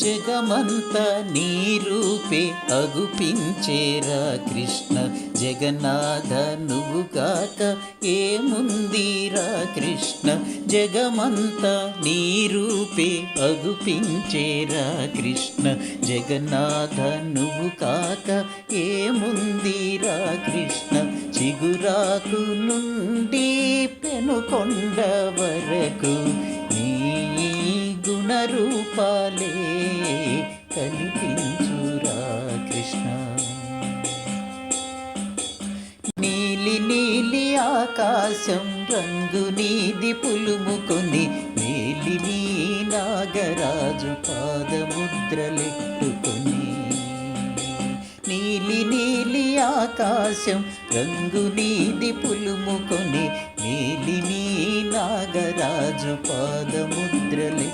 జగమంత నీ రూపే అగుపించేరా కృష్ణ జగన్నాథ నువ్వు కాక ఏముందిరా కృష్ణ జగమంత నీ రూపే అగుపించేరా కృష్ణ జగన్నాథ నువ్వు కాక ఏముందిరా కృష్ణ చిగురాకు నుండి పెనుకొండ వరకు ఆకాశం రంగు నీది పులుముకొని నీలి నీ నాగరాజు పాదముద్రలెట్టుకొని నీలి నీలి ఆకాశం రంగు నీది పులుముకొని నీలి నీ నాగరాజు పాదముద్రలెట్టుకొని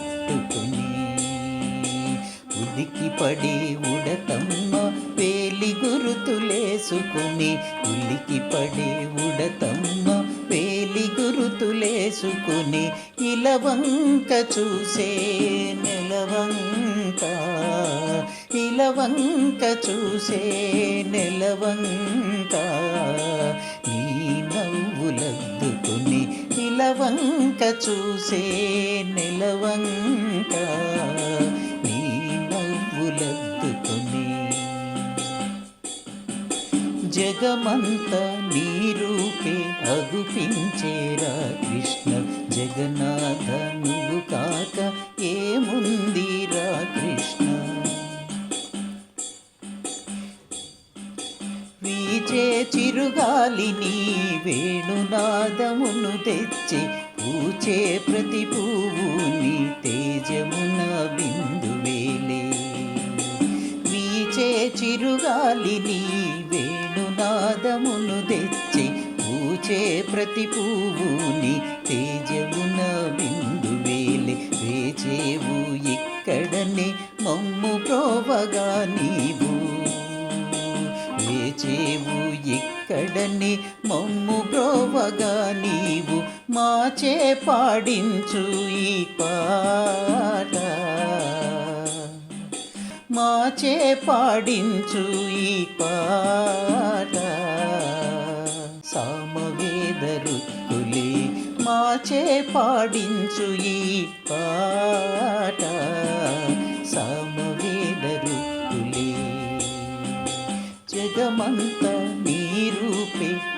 ఉలికి పడి ఉడతమ్మ వేలి గురుతులేసుకుని ఉలికి పడి గురుతులేసుకుని ఇలవంక చూసే నెలవంక. ఇలవంక చూసే నెలవంక. నీ నవ్వులద్దుకుని ఇలవంక చూసే నెలవంక. నీ నవ్వులద్దుకుని జగమంత నీరు రూపే కృష్ణ జగన్నాథ నువ్వు కాక ఏముందిరా కృష్ణ? వీచే చిరుగాలిని వేణునాదమును తెచ్చి పూచే ప్రతి పువ్వుని తేజమున బిందువేలే. వీచే చిరుగాలిని పూచే ప్రతి పువ్వుని తేజమున బిందువేలే వేచేవు ఇక్కడనే మమ్ము ప్రోవగా నీవు. వేచేవు ఇక్కడనే మమ్ము ప్రోవగా నీవు. మాచే పాడించు ఈ పాట. మాచే పాడించు ఈ పాట. సామవేద రుక్కులే మాచే పాడించు ఈ పాట. సామవేద రుక్కులే జగమంత నీ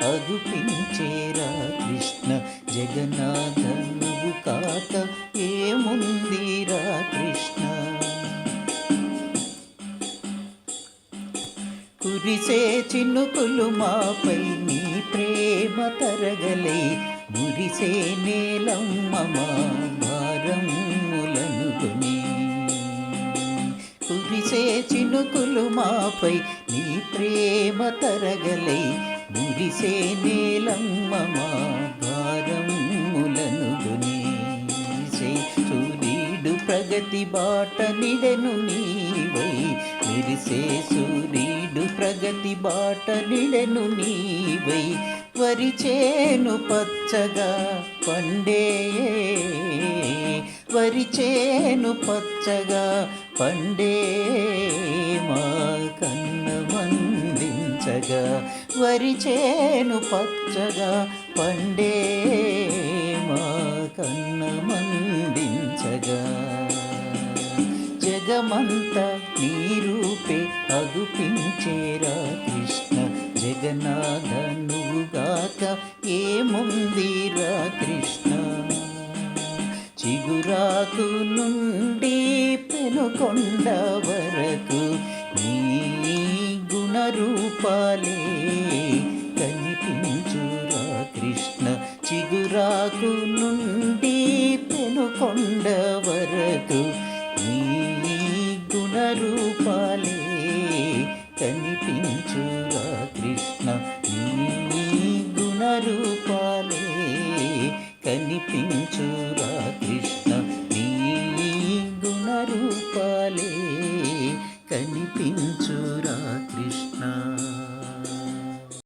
అగుపించేరా కృష్ణ జగన్నాథ కురిసే చినుకులు మాపై నీ ప్రేమ తరగలై. మురిసే నేలమ్మ మా భారములను కురిసే చినుకులు మాపై నీ ప్రేమ తరగలై. మురిసే నేలమ్మ మా భారములను సూర్యుడు ప్రగతి బాట నిడెను నీవై. విరిసే సూర్యుడు ప్రగతి బాట నిడెను నీవై. వరిచేను పచ్చగా పండే వరిచేను పచ్చగా పండే మా కన్న మందించగా వరిచేను పచ్చగా పండే మా కన్న మందించగా జగమంత అదుపించేరా కృష్ణ జగన్నాథ నువ్వుగాక ఏముందిరా కృష్ణ? చిగురాకు నుండి పెనుకొండ వరకు నీ గుణరూపాలే కనిపించురా కృష్ణ. చిగురాకు నుండి పెనుకొండ